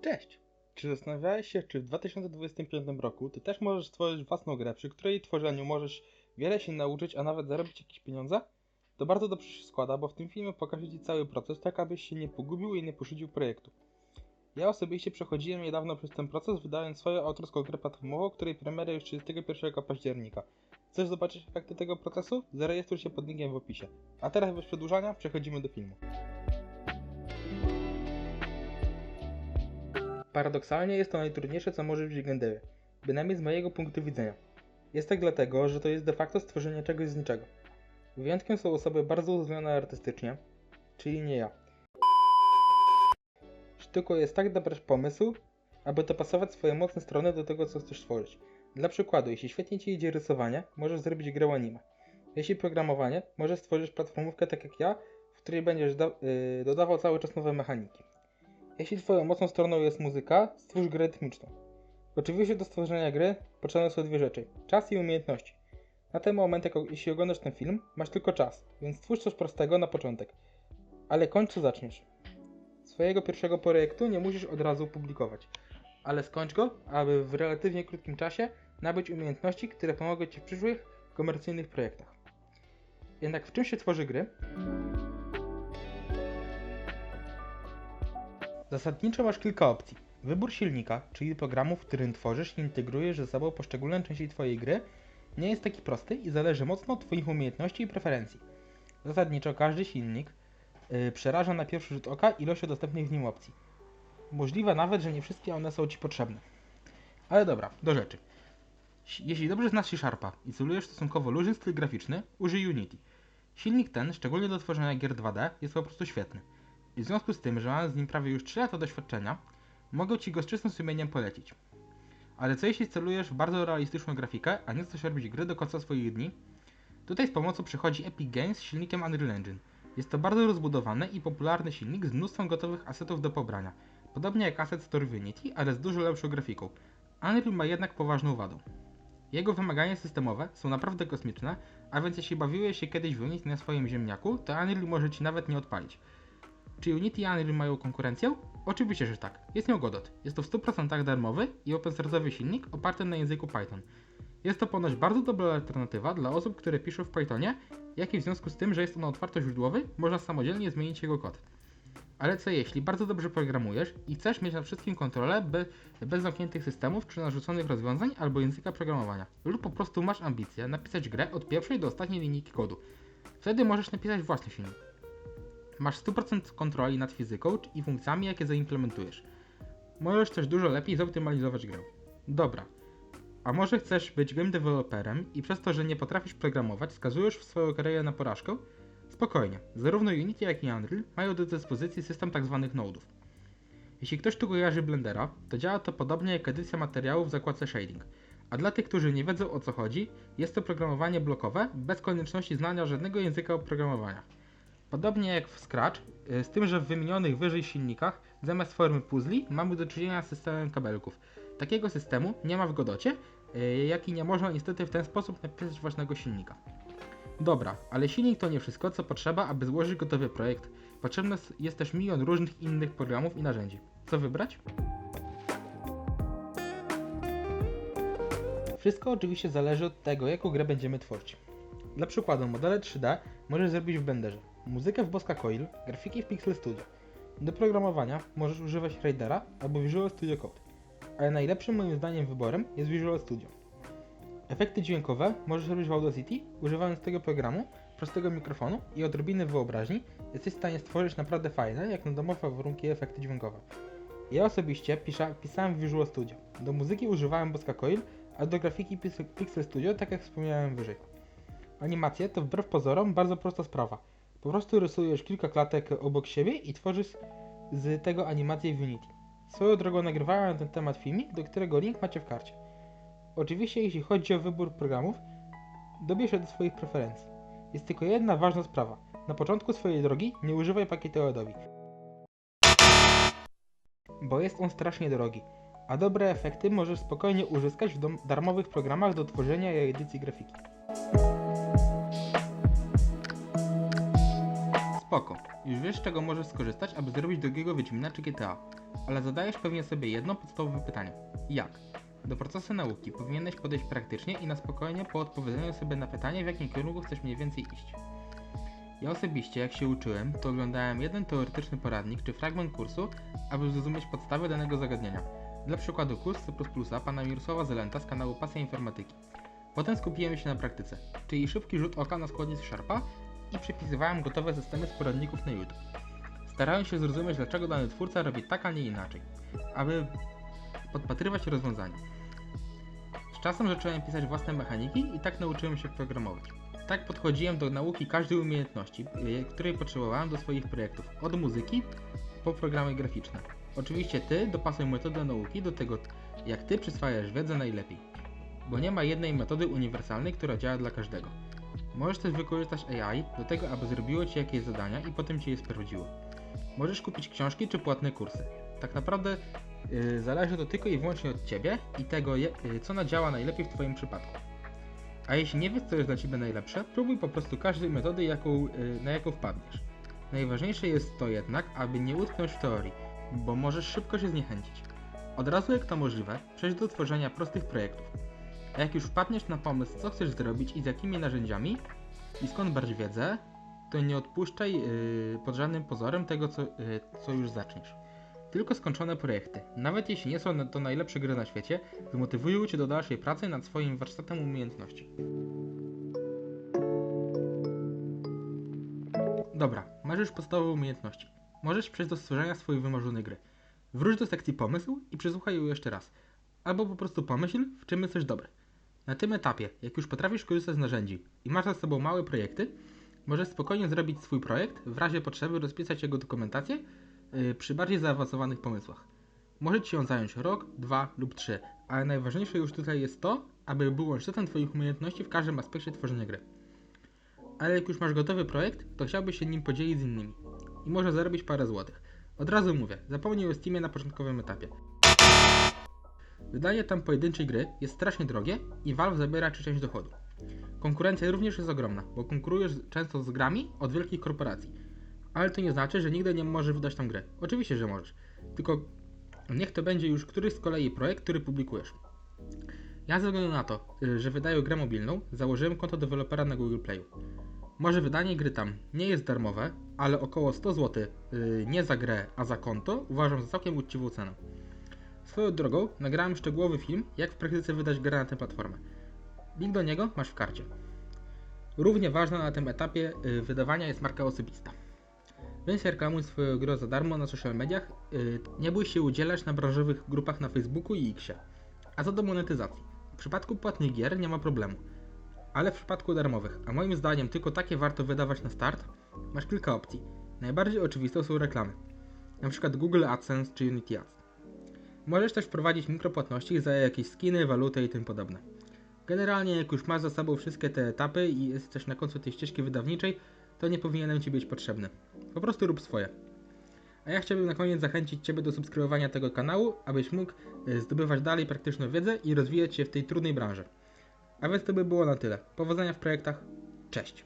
Cześć! Czy zastanawiałeś się, czy w 2025 roku ty też możesz stworzyć własną grę, przy której tworzeniu możesz wiele się nauczyć, a nawet zarobić jakieś pieniądze? To bardzo dobrze się składa, bo w tym filmie pokażę ci cały proces, tak abyś się nie pogubił i nie poszudził projektu. Ja osobiście przechodziłem niedawno przez ten proces, wydając swoją autorską grę platformową, której premiera już 31 października. Chcesz zobaczyć efekty tego procesu? Zarejestruj się pod linkiem w opisie. A teraz bez przedłużania przechodzimy do filmu. Paradoksalnie jest to najtrudniejsze, co może być devie. Bynajmniej z mojego punktu widzenia. Jest tak dlatego, że to jest de facto stworzenie czegoś z niczego. Wyjątkiem są osoby bardzo uzdolnione artystycznie, czyli nie ja. Sztuką jest tak dobrać pomysł, aby dopasować swoje mocne strony do tego, co chcesz stworzyć. Dla przykładu, jeśli świetnie ci idzie rysowanie, możesz zrobić grę anime. Jeśli programowanie, możesz stworzyć platformówkę tak jak ja, w której będziesz yy, dodawał cały czas nowe mechaniki. Jeśli twoją mocną stroną jest muzyka, stwórz grę rytmiczną. Oczywiście do stworzenia gry potrzebne są dwie rzeczy: czas i umiejętności. Na ten moment, jak, jeśli oglądasz ten film, masz tylko czas, więc stwórz coś prostego na początek. Ale kończ co zaczniesz. Swojego pierwszego projektu nie musisz od razu publikować, ale skończ go, aby w relatywnie krótkim czasie nabyć umiejętności, które pomogą ci w przyszłych komercyjnych projektach. Jednak w czym się tworzy gry? Zasadniczo masz kilka opcji. Wybór silnika, czyli programu, w którym tworzysz i integrujesz ze sobą poszczególne części Twojej gry, nie jest taki prosty i zależy mocno od Twoich umiejętności i preferencji. Zasadniczo każdy silnik yy, przeraża na pierwszy rzut oka ilością dostępnych w nim opcji. Możliwe nawet, że nie wszystkie one są Ci potrzebne. Ale dobra, do rzeczy. Jeśli dobrze znasz C-Sharpa i celujesz stosunkowo luźny styl graficzny, użyj Unity. Silnik ten, szczególnie do tworzenia gier 2D, jest po prostu świetny. I w związku z tym, że mam z nim prawie już 3 lata doświadczenia, mogę Ci go z czystym sumieniem polecić. Ale co jeśli celujesz w bardzo realistyczną grafikę, a nie chcesz robić gry do końca swoich dni? Tutaj z pomocą przychodzi Epic Games z silnikiem Unreal Engine. Jest to bardzo rozbudowany i popularny silnik z mnóstwem gotowych asetów do pobrania. Podobnie jak asset Store Unity, ale z dużo lepszą grafiką. Unreal ma jednak poważną wadę. Jego wymagania systemowe są naprawdę kosmiczne, a więc jeśli bawiłeś się kiedyś w Unity na swoim ziemniaku, to Unreal może Ci nawet nie odpalić. Czy Unity i Unreal mają konkurencję? Oczywiście, że tak. Jest nią Godot. Jest to w 100% darmowy i open source'owy silnik oparty na języku Python. Jest to ponoć bardzo dobra alternatywa dla osób, które piszą w Pythonie, jak i w związku z tym, że jest on otwartoźródłowy, można samodzielnie zmienić jego kod. Ale co jeśli bardzo dobrze programujesz i chcesz mieć nad wszystkim kontrolę be, bez zamkniętych systemów czy narzuconych rozwiązań albo języka programowania? Lub po prostu masz ambicje napisać grę od pierwszej do ostatniej linijki kodu. Wtedy możesz napisać własny silnik. Masz 100% kontroli nad fizyką i funkcjami, jakie zaimplementujesz. Możesz też dużo lepiej zoptymalizować grę. Dobra. A może chcesz być game developerem i przez to, że nie potrafisz programować, skazujesz swoją karierę na porażkę? Spokojnie. Zarówno Unity, jak i Unreal mają do dyspozycji system tzw. nodów. Jeśli ktoś tu kojarzy Blendera, to działa to podobnie jak edycja materiałów w zakładce Shading. A dla tych, którzy nie wiedzą o co chodzi, jest to programowanie blokowe bez konieczności znania żadnego języka oprogramowania. Podobnie jak w Scratch, y, z tym, że w wymienionych wyżej silnikach zamiast formy puzli mamy do czynienia z systemem kabelków. Takiego systemu nie ma w Godocie, y, jak i nie można niestety w ten sposób napisać własnego silnika. Dobra, ale silnik to nie wszystko, co potrzeba, aby złożyć gotowy projekt. Potrzebny jest też milion różnych innych programów i narzędzi. Co wybrać? Wszystko oczywiście zależy od tego, jaką grę będziemy tworzyć. Dla przykładu, modele 3D możesz zrobić w Blenderze, muzykę w Bosca Coil, grafiki w Pixel Studio. Do programowania możesz używać Shadera albo Visual Studio Code, ale najlepszym moim zdaniem wyborem jest Visual Studio. Efekty dźwiękowe możesz robić w Audacity, używając tego programu, prostego mikrofonu i odrobiny wyobraźni jesteś w stanie stworzyć naprawdę fajne, jak na domowe warunki efekty dźwiękowe. Ja osobiście pisza, pisałem w Visual Studio. Do muzyki używałem Bosca Coil, a do grafiki Pixel Studio, tak jak wspomniałem wyżej. Animacje to wbrew pozorom bardzo prosta sprawa. Po prostu rysujesz kilka klatek obok siebie i tworzysz z tego animację w Unity. Swoją drogą nagrywałem na ten temat filmik, do którego link macie w karcie. Oczywiście jeśli chodzi o wybór programów, dobierz się do swoich preferencji. Jest tylko jedna ważna sprawa. Na początku swojej drogi nie używaj pakietu Adobe. Bo jest on strasznie drogi, a dobre efekty możesz spokojnie uzyskać w darmowych programach do tworzenia i edycji grafiki. Spoko. Już wiesz, z czego możesz skorzystać, aby zrobić drugiego Wiedźmina czy GTA, ale zadajesz pewnie sobie jedno podstawowe pytanie. Jak? Do procesu nauki powinieneś podejść praktycznie i na spokojnie po odpowiedzeniu sobie na pytanie, w jakim kierunku chcesz mniej więcej iść. Ja osobiście, jak się uczyłem, to oglądałem jeden teoretyczny poradnik czy fragment kursu, aby zrozumieć podstawy danego zagadnienia. Dla przykładu kurs C++ pana Mirosława Zelenta z kanału Pasja Informatyki. Potem skupiłem się na praktyce, czyli szybki rzut oka na składnicy Sharpa i przepisywałem gotowe systemy z poradników na YouTube. Starałem się zrozumieć, dlaczego dany twórca robi tak, a nie inaczej, aby podpatrywać rozwiązania. Z czasem zacząłem pisać własne mechaniki i tak nauczyłem się programować. Tak podchodziłem do nauki każdej umiejętności, y, której potrzebowałem do swoich projektów, od muzyki po programy graficzne. Oczywiście ty dopasuj metodę nauki do tego, jak ty przyswajasz wiedzę najlepiej. Bo nie ma jednej metody uniwersalnej, która działa dla każdego. Możesz też wykorzystać AI do tego, aby zrobiło ci jakieś zadania i potem ci je sprawdziło. Możesz kupić książki czy płatne kursy. Tak naprawdę yy, zależy to tylko i wyłącznie od ciebie i tego, je, yy, co nadziała najlepiej w twoim przypadku. A jeśli nie wiesz, co jest dla ciebie najlepsze, próbuj po prostu każdej metody, jaką, yy, na jaką wpadniesz. Najważniejsze jest to jednak, aby nie utknąć w teorii, bo możesz szybko się zniechęcić. Od razu jak to możliwe, przejdź do tworzenia prostych projektów. A jak już wpadniesz na pomysł, co chcesz zrobić i z jakimi narzędziami i skąd brać wiedzę, to nie odpuszczaj yy, pod żadnym pozorem tego, co, yy, co już zaczniesz. Tylko skończone projekty, nawet jeśli nie są to najlepsze gry na świecie, zmotywują Cię do dalszej pracy nad swoim warsztatem umiejętności. Dobra, masz już podstawowe umiejętności. Możesz przejść do stworzenia swojej wymarzonej gry. Wróć do sekcji pomysł i przesłuchaj ją jeszcze raz. Albo po prostu pomyśl, w czym jesteś dobry. Na tym etapie, jak już potrafisz korzystać z narzędzi i masz za sobą małe projekty, możesz spokojnie zrobić swój projekt, w razie potrzeby rozpisać jego dokumentację yy, przy bardziej zaawansowanych pomysłach. Może Ci on zająć rok, dwa lub trzy, ale najważniejsze już tutaj jest to, aby był szczytem Twoich umiejętności w każdym aspekcie tworzenia gry. Ale jak już masz gotowy projekt, to chciałbyś się nim podzielić z innymi i może zarobić parę złotych. Od razu mówię, zapomnij o Steamie na początkowym etapie. Wydanie tam pojedynczej gry jest strasznie drogie i Valve zabiera ci część dochodu. Konkurencja również jest ogromna, bo konkurujesz często z grami od wielkich korporacji. Ale to nie znaczy, że nigdy nie możesz wydać tam grę. Oczywiście, że możesz. Tylko niech to będzie już któryś z kolei projekt, który publikujesz. Ja ze względu na to, y, że wydaję grę mobilną, założyłem konto dewelopera na Google Playu. Może wydanie gry tam nie jest darmowe, ale około 100 zł yy, nie za grę, a za konto uważam za całkiem uczciwą cenę. Swoją drogą nagrałem szczegółowy film, jak w praktyce wydać grę na tę platformę. Link do niego masz w karcie. Równie ważna na tym etapie yy, wydawania jest marka osobista. Więc reklamuj swoją grę za darmo na social mediach, yy, nie bój się udzielać na branżowych grupach na Facebooku i Xie. A co do monetyzacji. W przypadku płatnych gier nie ma problemu. Ale w przypadku darmowych, a moim zdaniem tylko takie warto wydawać na start, masz kilka opcji. Najbardziej oczywistą są reklamy. Na przykład Google AdSense czy Unity Ads. Możesz też wprowadzić mikropłatności za jakieś skiny, waluty i tym podobne. Generalnie jak już masz za sobą wszystkie te etapy i jesteś na końcu tej ścieżki wydawniczej, to nie powinienem Ci być potrzebny. Po prostu rób swoje. A ja chciałbym na koniec zachęcić Ciebie do subskrybowania tego kanału, abyś mógł y, zdobywać dalej praktyczną wiedzę i rozwijać się w tej trudnej branży. A więc to by było na tyle. Powodzenia w projektach. Cześć.